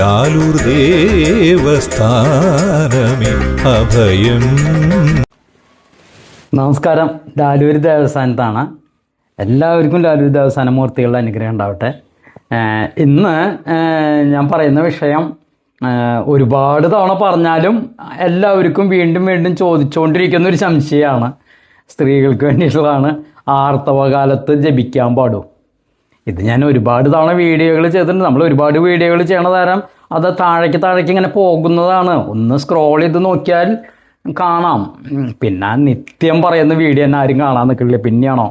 ലാലൂർ അഭയം. നമസ്കാരം. ലാലൂർ ദേവസ്ഥാനത്താണ്. എല്ലാവർക്കും ലാലൂർ ദേവസ്ഥാന മൂർത്തികളുടെ അനുഗ്രഹം ഉണ്ടാവട്ടെ. ഇന്ന് ഞാൻ പറയുന്ന വിഷയം ഒരുപാട് തവണ പറഞ്ഞാലും എല്ലാവർക്കും വീണ്ടും വീണ്ടും ചോദിച്ചുകൊണ്ടിരിക്കുന്ന ഒരു സംശയമാണ്. സ്ത്രീകൾക്ക് വേണ്ടിയിട്ടുള്ളതാണ് ആർത്തവകാലത്ത് ജപിക്കാൻ പാടും. ഇത് ഞാൻ ഒരുപാട് തവണ വീഡിയോകൾ ചെയ്തിട്ടുണ്ട്. നമ്മൾ ഒരുപാട് വീഡിയോകൾ ചെയ്യണ തരം അത് താഴേക്ക് താഴേക്ക് ഇങ്ങനെ പോകുന്നതാണ്. ഒന്ന് സ്ക്രോൾ ചെയ്ത് നോക്കിയാൽ കാണാം. പിന്നെ നിത്യം പറയുന്ന വീഡിയോ തന്നെ ആരും കാണാൻ നിൽക്കില്ല. പിന്നെയാണോ?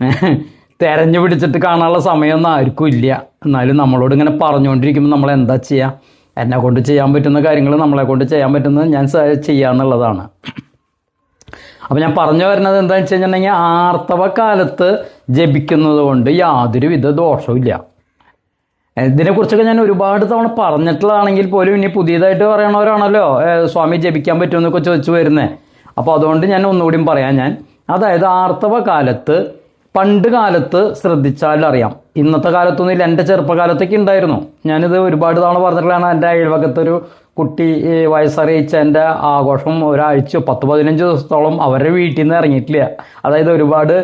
തിരഞ്ഞു പിടിച്ചിട്ട് കാണാനുള്ള സമയമൊന്നും ആർക്കും ഇല്ല. എന്നാലും നമ്മളോട് ഇങ്ങനെ പറഞ്ഞുകൊണ്ടിരിക്കുമ്പോൾ നമ്മൾ എന്താ ചെയ്യുക? എന്നെ കൊണ്ട് ചെയ്യാൻ പറ്റുന്ന കാര്യങ്ങൾ നമ്മളെ കൊണ്ട് ചെയ്യാൻ പറ്റുന്നത് ഞാൻ ചെയ്യാന്നുള്ളതാണ്. അപ്പം ഞാൻ പറഞ്ഞു വരുന്നത് എന്താണെന്ന് വെച്ച് കഴിഞ്ഞിട്ടുണ്ടെങ്കിൽ ആർത്തവകാലത്ത് ജപിക്കുന്നത് കൊണ്ട് യാതൊരു വിധ ദോഷവും ഇല്ല. ഇതിനെക്കുറിച്ചൊക്കെ ഞാൻ ഒരുപാട് തവണ പറഞ്ഞിട്ടുള്ളതാണെങ്കിൽ പോലും ഇനി പുതിയതായിട്ട് പറയണവരാണല്ലോ സ്വാമി ജപിക്കാൻ പറ്റുമെന്നൊക്കെ ചോദിച്ചു വരുന്നേ. അപ്പോൾ അതുകൊണ്ട് ഞാൻ ഒന്നുകൂടി പറയാം ഞാൻ. അതായത് ആർത്തവ കാലത്ത് പണ്ട് കാലത്ത് ശ്രദ്ധിച്ചാൽ അറിയാം. ഇന്നത്തെ കാലത്തൊന്നും ഇല്ല എന്റെ ചെറുപ്പകാലത്തൊക്കെ ഉണ്ടായിരുന്നു. ഞാനിത് ഒരുപാട് തവണ പറഞ്ഞിട്ടുള്ളതാണ് എന്റെ അയൽവക്കത്തൊരു കുട്ടി ഈ വയസ്സറിയിച്ച എന്റെ ആഘോഷം ഒരാഴ്ച പത്ത് പതിനഞ്ച് ദിവസത്തോളം അവരുടെ വീട്ടിൽ നിന്ന് ഇറങ്ങിയിട്ടില്ല. അതായത് ഒരുപാട്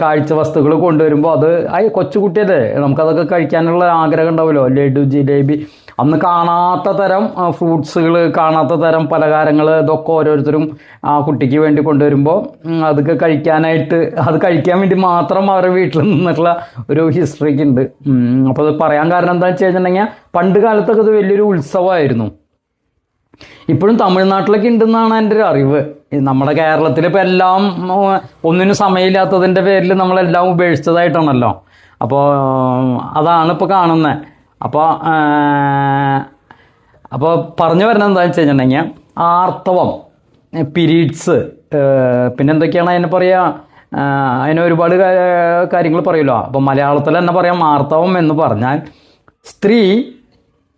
കാഴ്ച വസ്തുക്കൾ കൊണ്ടുവരുമ്പോൾ അത് ആ കൊച്ചുകുട്ടിയല്ലേ നമുക്കതൊക്കെ കഴിക്കാനുള്ള ആഗ്രഹം ഉണ്ടാവുമല്ലോ. ലഡു ജിലേബി അന്ന് കാണാത്ത തരം ഫ്രൂട്ട്സുകൾ കാണാത്ത തരം പലഹാരങ്ങൾ ഇതൊക്കെ ഓരോരുത്തരും ആ കുട്ടിക്ക് വേണ്ടി കൊണ്ടുവരുമ്പോൾ അതൊക്കെ കഴിക്കാനായിട്ട് അത് കഴിക്കാൻ വേണ്ടി മാത്രം അവരുടെ വീട്ടിൽ നിന്നിട്ടുള്ള ഒരു ഹിസ്റ്ററിക്ക് ഉണ്ട്. അപ്പോൾ അത് പറയാൻ കാരണം എന്താണെന്ന് വെച്ച് കഴിഞ്ഞിട്ടുണ്ടെങ്കിൽ പണ്ട് കാലത്തൊക്കെ അത് വലിയൊരു ഉത്സവമായിരുന്നു. ഇപ്പോഴും തമിഴ്നാട്ടിലൊക്കെ ഉണ്ടെന്നാണ് എന്റെ ഒരു അറിവ്. നമ്മുടെ കേരളത്തിൽ ഇപ്പോൾ എല്ലാം ഒന്നിനും സമയമില്ലാത്തതിന്റെ പേരിൽ നമ്മളെല്ലാം ഉപേക്ഷിച്ചതായിട്ടാണല്ലോ. അപ്പോൾ അതാണ് ഇപ്പോൾ കാണുന്നത് അപ്പോൾ അപ്പോൾ പറഞ്ഞു വരുന്നത് എന്താണെന്ന് വെച്ച് കഴിഞ്ഞിട്ടുണ്ടെങ്കിൽ ആർത്തവം പിരീഡ്സ് പിന്നെ എന്തൊക്കെയാണ് അതിനെ പറയുക അതിന് ഒരുപാട് കാര്യങ്ങൾ പറയുമല്ലോ. അപ്പോൾ മലയാളത്തിൽ തന്നെ പറയാം ആർത്തവം എന്ന് പറഞ്ഞാൽ സ്ത്രീ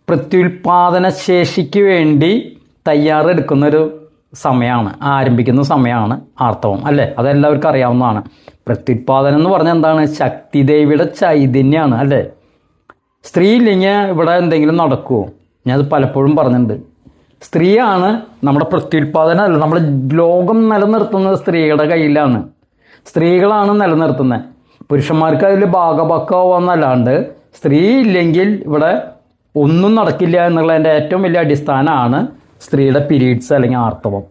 പ്രത്യുൽപാദന ശേഷിക്ക് വേണ്ടി തയ്യാറെടുക്കുന്നൊരു സമയമാണ് ആരംഭിക്കുന്ന സമയമാണ് ആർത്തവം അല്ലേ? അതെല്ലാവർക്കും അറിയാവുന്നതാണ്. പ്രത്യുത്പാദനം എന്ന് പറഞ്ഞാൽ എന്താണ്? ശക്തി ദേവിയുടെ ചൈതന്യമാണ് അല്ലേ? സ്ത്രീ ഇല്ലെങ്കിൽ ഇവിടെ എന്തെങ്കിലും നടക്കുമോ ഞാനത് പലപ്പോഴും പറഞ്ഞിട്ടുണ്ട്. സ്ത്രീയാണ് നമ്മുടെ പ്രത്യുത്പാദനം അല്ല നമ്മുടെ ലോകം നിലനിർത്തുന്നത് സ്ത്രീകളുടെ കയ്യിലാണ്. സ്ത്രീകളാണ് നിലനിർത്തുന്നത്. പുരുഷന്മാർക്ക് അതിൽ ഭാഗപക്കാവെന്നല്ലാണ്ട് സ്ത്രീ ഇല്ലെങ്കിൽ ഇവിടെ ഒന്നും നടക്കില്ല എന്നുള്ളതിന്റെ ഏറ്റവും വലിയ അടിസ്ഥാനമാണ് സ്ത്രീയുടെ പിരീഡ്സ് അല്ലെങ്കിൽ ആർത്തവം.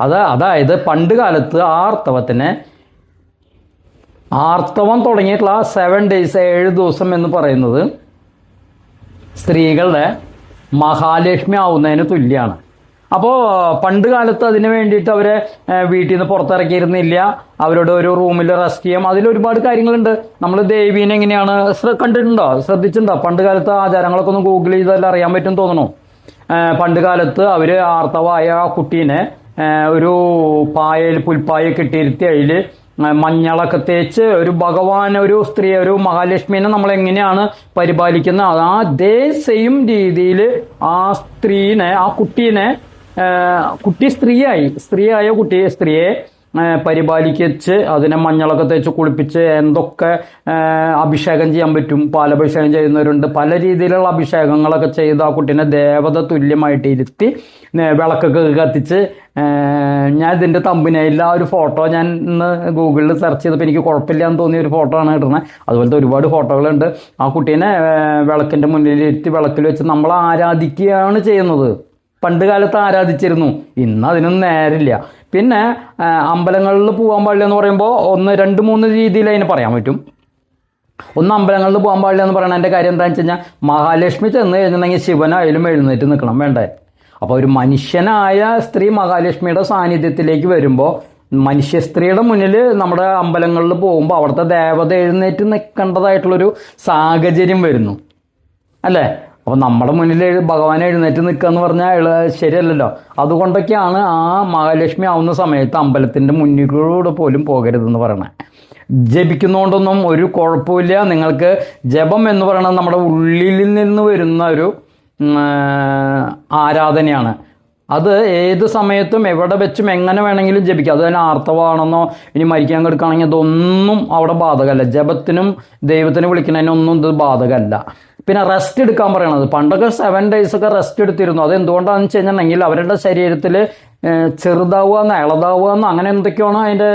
അത് അതായത് പണ്ട് കാലത്ത് ആർത്തവത്തിനെ ആർത്തവം തുടങ്ങിയിട്ടുള്ള ആ സെവൻ ഡേയ്സ് ഏഴ് ദിവസം എന്ന് പറയുന്നത് സ്ത്രീകളുടെ മഹാലക്ഷ്മി ആവുന്നതിന് തുല്യമാണ് അപ്പോൾ പണ്ട് കാലത്ത് അതിന് വേണ്ടിയിട്ട് അവരെ വീട്ടിൽ നിന്ന് പുറത്തിറക്കിയിരുന്നില്ല. അവരോട് ഒരു റൂമിൽ റെസ്റ്റ് ചെയ്യാം. അതിൽ ഒരുപാട് കാര്യങ്ങളുണ്ട്. നമ്മൾ ദേവീനെ എങ്ങനെയാണ് കണ്ടിട്ടുണ്ടോ? ശ്രദ്ധിച്ചിട്ടുണ്ടോ? പണ്ട് കാലത്ത് ആചാരങ്ങളൊക്കെ ഒന്ന് ഗൂഗിൾ ചെയ്താൽ അറിയാൻ പറ്റും തോന്നണു പണ്ട് കാലത്ത് അവർ ആർത്തവായ ആ കുട്ടീനെ ഒരു പായയിൽ പുൽപ്പായൊക്കെ ഇട്ടിരുത്തി അതിൽ മഞ്ഞളൊക്കെ തേച്ച് ഒരു ഭഗവാൻ ഒരു സ്ത്രീ ഒരു മഹാലക്ഷ്മിനെ നമ്മൾ എങ്ങനെയാണ് പരിപാലിക്കുന്നത്? ആ അതേ സെയിം രീതിയിൽ ആ സ്ത്രീനെ ആ കുട്ടീനെ കുട്ടി സ്ത്രീയായി. സ്ത്രീയായ കുട്ടി സ്ത്രീയെ പരിപാലിക്കിച്ച് അതിനെ മഞ്ഞളൊക്കെ തേച്ച് കുളിപ്പിച്ച് എന്തൊക്കെ അഭിഷേകം ചെയ്യാൻ പറ്റും പാലഭിഷേകം ചെയ്യുന്നവരുണ്ട്. പല രീതിയിലുള്ള അഭിഷേകങ്ങളൊക്കെ ചെയ്ത് ആ കുട്ടീനെ ദേവത തുല്യമായിട്ട് ഇരുത്തി വിളക്കൊക്കെ കത്തിച്ച് ഞാൻ ഇതിന്റെ എല്ലാ ഒരു ഫോട്ടോ ഞാൻ ഇന്ന് ഗൂഗിളിൽ സെർച്ച് ചെയ്തപ്പോൾ എനിക്ക് കുഴപ്പമില്ല എന്ന് തോന്നിയ ഒരു ഫോട്ടോ ആണ് ഇടുന്നത് അതുപോലത്തെ ഒരുപാട് ഫോട്ടോകളുണ്ട് ആ കുട്ടീനെ വിളക്കിന്റെ മുന്നിൽ ഇരുത്തി വിളക്കിൽ വെച്ച് നമ്മൾ ആരാധിക്കുകയാണ് ചെയ്യുന്നത്. പണ്ട് കാലത്ത് ആരാധിച്ചിരുന്നു. ഇന്ന് അതിനൊന്നും നേരില്ല. പിന്നെ അമ്പലങ്ങളിൽ പോകാൻ പാടില്ല എന്ന് പറയുമ്പോൾ ഒന്ന് രണ്ട് മൂന്ന് രീതിയിൽ അതിന് പറയാൻ പറ്റും. ഒന്ന് അമ്പലങ്ങളിൽ പോകാൻ പാടില്ല എന്ന് പറയുന്നതിന്റെ കാര്യം എന്താണെന്ന് വെച്ച് കഴിഞ്ഞാൽ മഹാലക്ഷ്മി ചെന്ന് കഴിഞ്ഞിട്ടുണ്ടെങ്കിൽ ശിവനായാലും എഴുന്നേറ്റ് നിൽക്കണം വേണ്ടേ? അപ്പോൾ ഒരു മനുഷ്യനായ സ്ത്രീ മഹാലക്ഷ്മിയുടെ സാന്നിധ്യത്തിലേക്ക് വരുമ്പോൾ മനുഷ്യ സ്ത്രീയുടെ മുന്നിൽ നമ്മുടെ അമ്പലങ്ങളിൽ പോകുമ്പോൾ അവിടുത്തെ ദേവത എഴുന്നേറ്റ് നിൽക്കേണ്ടതായിട്ടുള്ളൊരു സാഹചര്യം വരുന്നു. അല്ലേ? അപ്പോൾ നമ്മുടെ മുന്നിൽ ഭഗവാൻ എഴുന്നേറ്റ് നിൽക്കുക എന്ന് പറഞ്ഞാൽ ശരിയല്ലല്ലോ. അതുകൊണ്ടൊക്കെയാണ് ആ മഹാലക്ഷ്മി ആവുന്ന സമയത്ത് അമ്പലത്തിന്റെ മുന്നിലൂടെ പോലും പോകരുതെന്ന് പറയണേ. ജപിക്കുന്നതുകൊണ്ടൊന്നും ഒരു കുഴപ്പമില്ല. നിങ്ങൾക്ക് ജപം എന്ന് പറയുന്നത് നമ്മുടെ ഉള്ളിൽ നിന്ന് വരുന്ന ഒരു ആരാധനയാണ്. അത് ഏത് സമയത്തും എവിടെ വെച്ചും എങ്ങനെ വേണമെങ്കിലും ജപിക്കാം. അത് തന്നെ ആർത്തവാണെന്നോ ഇനി മരിക്കാൻ കിടക്കുകയാണെങ്കിൽ അതൊന്നും അവിടെ ബാധകമല്ല. ജപത്തിനും ദൈവത്തിനെ വിളിക്കുന്നതിനൊന്നും ഇത് ബാധകമല്ല. പിന്നെ റെസ്റ്റ് എടുക്കാൻ പറയണത്. പണ്ടൊക്കെ സെവൻ ഡേയ്സ് ഒക്കെ റെസ്റ്റ് എടുത്തിരുന്നു. അത് എന്തുകൊണ്ടാണെന്ന് വെച്ച് കഴിഞ്ഞിട്ടുണ്ടെങ്കിൽ അവരുടെ ശരീരത്തിൽ ചെറുതാവുക എന്ന് ഇളതാവുക എന്ന് അങ്ങനെ എന്തൊക്കെയാണോ അതിന്റെ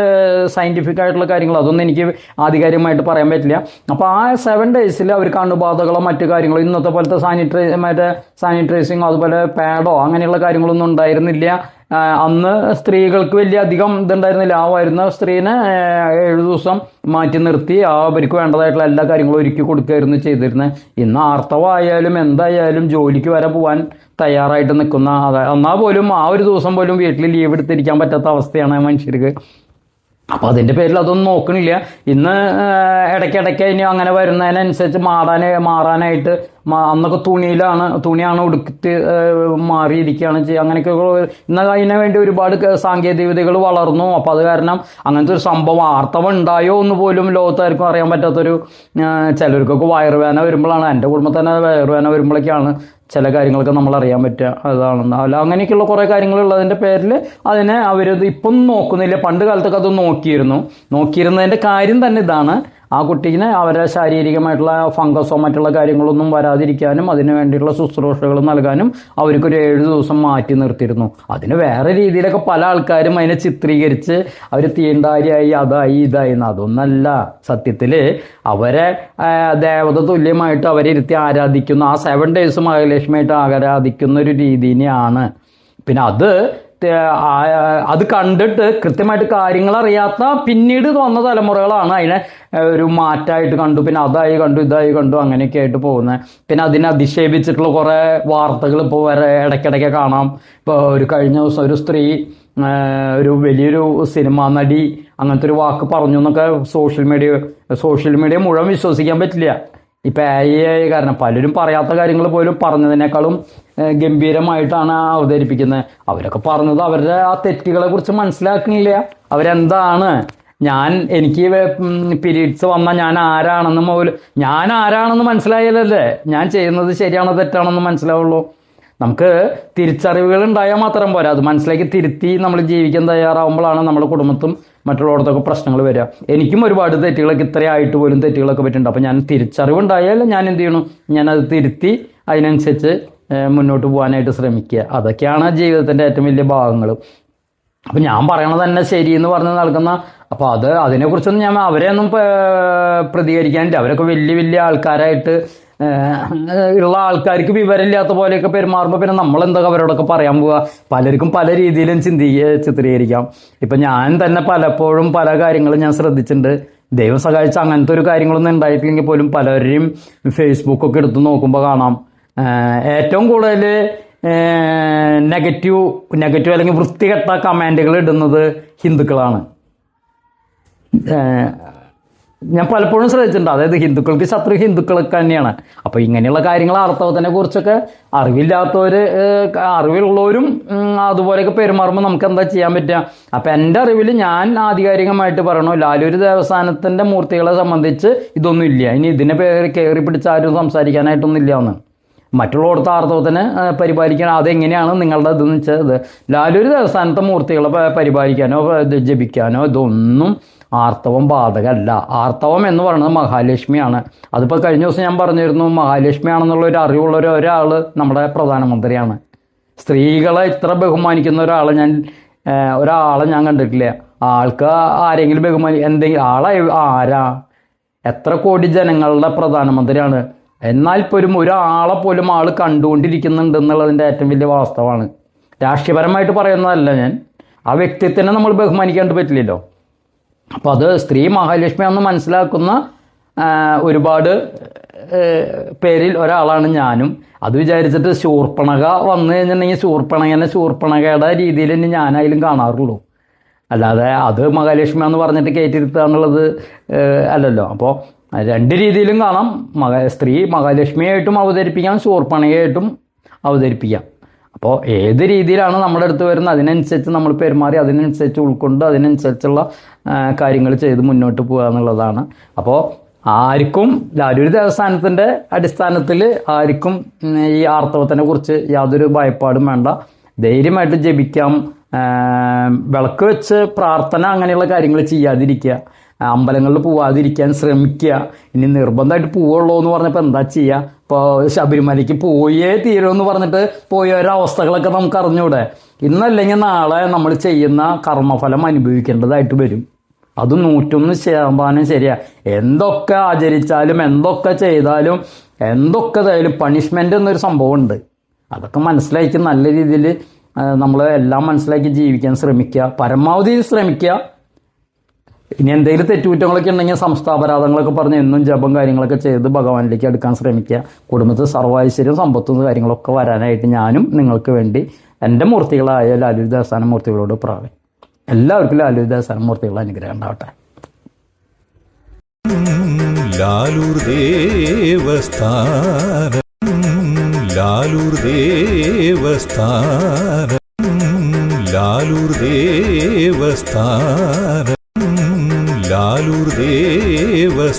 സയന്റിഫിക് ആയിട്ടുള്ള കാര്യങ്ങൾ. അതൊന്നും എനിക്ക് ആധികാരികമായിട്ട് പറയാൻ പറ്റില്ല. അപ്പോൾ ആ സെവൻ ഡേയ്സിൽ അവർക്ക് അണുബാധകളോ മറ്റു കാര്യങ്ങളോ ഇന്നത്തെ പോലത്തെ സാനിറ്റൈ മറ്റേ സാനിറ്റൈസിങ്ങോ അതുപോലെ പാഡോ അങ്ങനെയുള്ള കാര്യങ്ങളൊന്നും ഉണ്ടായിരുന്നില്ല. അന്ന് സ്ത്രീകൾക്ക് വലിയ അധികം ഇതുണ്ടായിരുന്നില്ല. ആ സ്ത്രീനെ ഏഴ് ദിവസം മാറ്റി നിർത്തി. ആ അവർക്ക് വേണ്ടതായിട്ടുള്ള എല്ലാ കാര്യങ്ങളും ഒരുക്കി കൊടുക്കുകയായിരുന്നു ചെയ്തിരുന്നത് ഇന്ന് ആർത്തവമായാലും എന്തായാലും ജോലിക്ക് വരെ പോകാൻ തയ്യാറായിട്ട് നിൽക്കുന്ന എന്നാൽ പോലും ആ ഒരു ദിവസം പോലും വീട്ടിൽ ലീവ് എടുത്തിരിക്കാൻ പറ്റാത്ത അവസ്ഥയാണ് മനുഷ്യർക്ക്. അപ്പോൾ അതിന്റെ പേരിൽ അതൊന്നും നോക്കണില്ല. ഇന്ന് ഇടയ്ക്കിടയ്ക്ക് ഇനി അങ്ങനെ വരുന്നതിനനുസരിച്ച് മാറാൻ മാറാനായിട്ട് അന്നൊക്കെ തുണിയിലാണ് തുണിയാണ് ഉടുത്തി മാറിയിരിക്കുകയാണ് ചെയ്യുക അങ്ങനെയൊക്കെ ഇന്ന് അതിനു വേണ്ടി ഒരുപാട് സാങ്കേതിക വിദ്യകൾ വളർന്നു. അപ്പോൾ അത് കാരണം അങ്ങനത്തെ ഒരു സംഭവം ആർത്തവം ഉണ്ടായോ എന്ന് പോലും ലോകത്താർക്കും അറിയാൻ പറ്റാത്തൊരു ചിലർക്കൊക്കെ വയറുവേദന വരുമ്പോഴാണ്. എന്റെ കുടുംബത്തിൽ തന്നെ വയറുവേദന വരുമ്പോഴൊക്കെയാണ് ചില കാര്യങ്ങളൊക്കെ നമ്മൾ അറിയാൻ പറ്റുക. അതാണെന്ന് അല്ല അങ്ങനെയൊക്കെയുള്ള കുറേ കാര്യങ്ങളുള്ളതിന്റെ പേരിൽ അതിനെ അവരത് ഇപ്പം നോക്കുന്നില്ല. പണ്ട് കാലത്തൊക്കെ അത് നോക്കിയിരുന്നു. നോക്കിയിരുന്നതിന്റെ കാര്യം തന്നെ ഇതാണ്. ആ കുട്ടീനെ അവരെ ശാരീരികമായിട്ടുള്ള ഫംഗസോ മറ്റുള്ള കാര്യങ്ങളൊന്നും വരാതിരിക്കാനും അതിന് വേണ്ടിയിട്ടുള്ള ശുശ്രൂഷകൾ നൽകാനും അവർക്കൊരു ഏഴ് ദിവസം മാറ്റി നിർത്തിയിരുന്നു. അതിന് വേറെ രീതിയിലൊക്കെ പല ആൾക്കാരും അതിനെ ചിത്രീകരിച്ച് അവർ തീണ്ടാരിയായി അതായി ഇതായി അതൊന്നല്ല. സത്യത്തിൽ അവരെ ദേവത തുല്യമായിട്ട് അവരെ ഇരുത്തി ആരാധിക്കുന്ന ആ സെവൻ ഡേയ്സ് മഹാലക്ഷ്മിയായിട്ട് ആരാധിക്കുന്ന ഒരു രീതിനെയാണ് പിന്നെ അത് അത് കണ്ടിട്ട് കൃത്യമായിട്ട് കാര്യങ്ങൾ അറിയാത്ത പിന്നീട് വന്ന തലമുറകളാണ് അതിനെ ഒരു മാറ്റായിട്ട് കണ്ടു. പിന്നെ അതായി കണ്ടു ഇതായി കണ്ടു അങ്ങനെയൊക്കെ ആയിട്ട് പോകുന്നത് പിന്നെ അതിനെ അധിക്ഷേപിച്ചിട്ടുള്ള കുറേ വാർത്തകൾ ഇപ്പോൾ വരെ ഇടയ്ക്കിടയ്ക്ക് കാണാം. ഇപ്പോൾ ഒരു കഴിഞ്ഞ ദിവസം ഒരു സ്ത്രീ ഒരു വലിയൊരു സിനിമാ നടി അങ്ങനത്തെ ഒരു വാക്ക് പറഞ്ഞു എന്നൊക്കെ സോഷ്യൽ മീഡിയ സോഷ്യൽ മീഡിയ മുഴുവൻ വിശ്വസിക്കാൻ പറ്റില്ല. ഇപ്പൊ എ ഐ കാരണം പലരും പറയാത്ത കാര്യങ്ങൾ പോലും പറഞ്ഞതിനേക്കാളും ഗംഭീരമായിട്ടാണ് അവതരിപ്പിക്കുന്നത്. അവരൊക്കെ പറഞ്ഞത് അവരുടെ ആ തെറ്റുകളെ കുറിച്ച് മനസ്സിലാക്കുന്നില്ല. അവരെന്താണ്? ഞാൻ എനിക്ക് പിരീഡ്സ് വന്നാൽ ഞാൻ ആരാണെന്ന് പോലും ഞാൻ ആരാണെന്ന് മനസ്സിലായാലല്ലേ? ഞാൻ ചെയ്യുന്നത് ശരിയാണോ തെറ്റാണെന്ന് മനസ്സിലാവുള്ളൂ. നമുക്ക് തിരിച്ചറിവുകൾ ഉണ്ടായാൽ മാത്രം പോരാ. അത് മനസ്സിലാക്കി തിരുത്തി നമ്മൾ ജീവിക്കാൻ തയ്യാറാവുമ്പോഴാണ് നമ്മുടെ കുടുംബത്തും മറ്റുള്ളവർക്കൊക്കെ പ്രശ്നങ്ങൾ വരിക. എനിക്കും ഒരുപാട് തെറ്റുകളൊക്കെ ഇത്രയായിട്ട് പോലും തെറ്റുകളൊക്കെ പറ്റുന്നുണ്ട് അപ്പോൾ ഞാൻ തിരിച്ചറിവുണ്ടായാലും ഞാൻ എന്ത് ചെയ്യണം? ഞാനത് തിരുത്തി അതിനനുസരിച്ച് മുന്നോട്ട് പോകാനായിട്ട് ശ്രമിക്കുക. അതൊക്കെയാണ് ജീവിതത്തിന്റെ ഏറ്റവും വലിയ ഭാഗങ്ങൾ. അപ്പം ഞാൻ പറയണത് തന്നെ ശരി എന്ന് പറഞ്ഞ് നടക്കുന്ന അപ്പോൾ അത് അതിനെക്കുറിച്ചൊന്നും ഞാൻ അവരെയൊന്നും പ്രതികരിക്കാനില്ല. അവരൊക്കെ വലിയ വലിയ ആൾക്കാരായിട്ട് ഉള്ള ആൾക്കാർക്ക് വിവരമില്ലാത്ത പോലെയൊക്കെ പെരുമാറുമ്പോൾ പിന്നെ എന്താ അവരോടൊക്കെ പറയാൻ പോവുക പലർക്കും പല രീതിയിലും ചിന്തി ചിത്രീകരിക്കാം. ഇപ്പം ഞാൻ തന്നെ പലപ്പോഴും പല കാര്യങ്ങളും ഞാൻ ശ്രദ്ധിച്ചിട്ടുണ്ട്. ദൈവം സഹായിച്ച അങ്ങനത്തെ ഒരു കാര്യങ്ങളൊന്നും ഉണ്ടായിട്ടില്ലെങ്കിൽ പോലും പലരെയും ഫേസ്ബുക്കൊക്കെ എടുത്തു നോക്കുമ്പോൾ കാണാം. ഏറ്റവും കൂടുതൽ നെഗറ്റീവ് നെഗറ്റീവ് അല്ലെങ്കിൽ വൃത്തികെട്ട കമാൻഡുകൾ ഇടുന്നത് ഹിന്ദുക്കളാണ്. ഞാൻ പലപ്പോഴും ശ്രദ്ധിച്ചിട്ടുണ്ട്. അതായത് ഹിന്ദുക്കൾക്ക് ശത്രു ഹിന്ദുക്കളൊക്കെ തന്നെയാണ്. അപ്പോൾ ഇങ്ങനെയുള്ള കാര്യങ്ങൾ ആർത്തവത്തിനെ കുറിച്ചൊക്കെ അറിവില്ലാത്തവർ അറിവുള്ളവരും അതുപോലെയൊക്കെ പെരുമാറുമ്പോൾ നമുക്ക് എന്താ ചെയ്യാൻ പറ്റുക? അപ്പം എന്റെ അറിവിൽ ഞാൻ ആധികാരികമായിട്ട് പറയണു ലാലൂര് ദേവസ്ഥാനത്തിന്റെ മൂർത്തികളെ സംബന്ധിച്ച് ഇതൊന്നും ഇല്ല. ഇനി ഇതിനെ പേര് കയറി പിടിച്ച് ആരും സംസാരിക്കാനായിട്ടൊന്നും ഇല്ല എന്ന്. മറ്റുള്ളവർക്ക് ആർത്തവത്തിന് ആ, പരിപാലിക്കാൻ അതെങ്ങനെയാണ് നിങ്ങളുടെ ഇതെന്ന് വെച്ചാൽ ലാലൂര് ദേവസ്ഥാനത്തെ മൂർത്തികളെ പരിപാലിക്കാനോ ജപിക്കാനോ ഇതൊന്നും ആർത്തവം ബാധകമല്ല. ആർത്തവം എന്ന് പറയുന്നത് മഹാലക്ഷ്മിയാണ്. അതിപ്പോൾ കഴിഞ്ഞ ദിവസം ഞാൻ പറഞ്ഞിരുന്നു മഹാലക്ഷ്മിയാണെന്നുള്ള ഒരു അറിവുള്ള ഒരു ഒരാൾ നമ്മുടെ പ്രധാനമന്ത്രിയാണ്. സ്ത്രീകളെ ഇത്ര ബഹുമാനിക്കുന്ന ഒരാളെ ഞാൻ ഒരാളെ ഞാൻ കണ്ടിട്ടില്ല. ആൾക്ക് ആരെങ്കിലും ബഹുമാനി എന്തെങ്കിലും ആളെ ആരാ? എത്ര കോടി ജനങ്ങളുടെ പ്രധാനമന്ത്രിയാണ്. എന്നാൽ പോലും ഒരാളെ പോലും ആൾ കണ്ടുകൊണ്ടിരിക്കുന്നുണ്ട് എന്നുള്ളതിന്റെ ഏറ്റവും വലിയ വാസ്തവമാണ്. രാഷ്ട്രീയപരമായിട്ട് പറയുന്നതല്ല ഞാൻ. ആ വ്യക്തിത്തിനെ നമ്മൾ ബഹുമാനിക്കാണ്ട് പറ്റില്ലല്ലോ. അപ്പോൾ അത് സ്ത്രീ മഹാലക്ഷ്മി എന്ന് മനസ്സിലാക്കുന്ന ഒരുപാട് പേരിൽ ഒരാളാണ് ഞാനും. അത് വിചാരിച്ചിട്ട് ശൂർപ്പണക വന്നു കഴിഞ്ഞിട്ടുണ്ടെങ്കിൽ ശൂർപ്പണകനെ ശൂർപ്പണകയുടെ രീതിയിൽ തന്നെ ഞാനായാലും കാണാറുള്ളൂ. അല്ലാതെ അത് മഹാലക്ഷ്മി എന്ന് പറഞ്ഞിട്ട് കയറ്റിരുത്തുക എന്നുള്ളത് അല്ലല്ലോ. അപ്പോൾ രണ്ട് രീതിയിലും കാണാം. മക സ്ത്രീ മഹാലക്ഷ്മിയായിട്ടും അവതരിപ്പിക്കാം ശൂർപ്പണയായിട്ടും അവതരിപ്പിക്കാം. അപ്പോൾ ഏത് രീതിയിലാണ് നമ്മുടെ അടുത്ത് വരുന്നത്? അതിനനുസരിച്ച് നമ്മൾ പെരുമാറി അതിനനുസരിച്ച് ഉൾക്കൊണ്ട് അതിനനുസരിച്ചുള്ള കാര്യങ്ങൾ ചെയ്ത് മുന്നോട്ട് പോകുക എന്നുള്ളതാണ്. അപ്പോൾ ആർക്കും ലാലൂർ ദേവസ്ഥാനത്തിന്റെ അടിസ്ഥാനത്തിൽ ആർക്കും ഈ ആർത്തവത്തിനെ കുറിച്ച് യാതൊരു ഭയപ്പാടും വേണ്ട. ധൈര്യമായിട്ട് ജപിക്കാം. വിളക്ക് വെച്ച് പ്രാർത്ഥന അങ്ങനെയുള്ള കാര്യങ്ങൾ ചെയ്യാതിരിക്കുക. അമ്പലങ്ങളിൽ പോവാതിരിക്കാൻ ശ്രമിക്കുക. ഇനി നിർബന്ധമായിട്ട് പോവുള്ളൂ എന്ന് പറഞ്ഞപ്പോൾ എന്താ ചെയ്യുക ഇപ്പോൾ ശബരിമലയ്ക്ക് പോയേ തീരുമെന്ന് പറഞ്ഞിട്ട് പോയ ഒരവസ്ഥകളൊക്കെ നമുക്ക് അറിഞ്ഞൂടെ? ഇന്നല്ലെങ്കിൽ നാളെ നമ്മൾ ചെയ്യുന്ന കർമ്മഫലം അനുഭവിക്കേണ്ടതായിട്ട് വരും. അത് നൂറ്റൊന്ന് ശതമാനം ശരിയാ. എന്തൊക്കെ ആചരിച്ചാലും എന്തൊക്കെ ചെയ്താലും എന്തൊക്കെ ചെയ്താലും പണിഷ്മെന്റ് എന്നൊരു സംഭവമുണ്ട്. അതൊക്കെ മനസ്സിലാക്കി നല്ല രീതിയിൽ നമ്മൾ എല്ലാം മനസ്സിലാക്കി ജീവിക്കാൻ ശ്രമിക്കുക. പരമാവധി ശ്രമിക്കുക. ഇനി എന്തെങ്കിലും തെറ്റുകുറ്റങ്ങളൊക്കെ ഉണ്ടെങ്കിൽ സംസ്ഥാപരാധങ്ങളൊക്കെ പറഞ്ഞ് എന്നും ജപം കാര്യങ്ങളൊക്കെ ചെയ്ത് ഭഗവാനിലേക്ക് എടുക്കാൻ ശ്രമിക്കുക. കുടുംബത്തിൽ സർവൈശ്വര്യം സമ്പത്തും കാര്യങ്ങളൊക്കെ വരാനായിട്ട് ഞാനും നിങ്ങൾക്ക് വേണ്ടി എന്റെ മൂർത്തികളായ ലാലു മൂർത്തികളോട് പ്രാവി എല്ലാവർക്കും ലാലു ദേവസ്ഥാന മൂർത്തികളുടെ അനുഗ്രഹം ഉണ്ടാവട്ടെ. ലാലൂർ ദേവസ്ഥാനം. ലാലൂർ ദേവസ്ഥാനം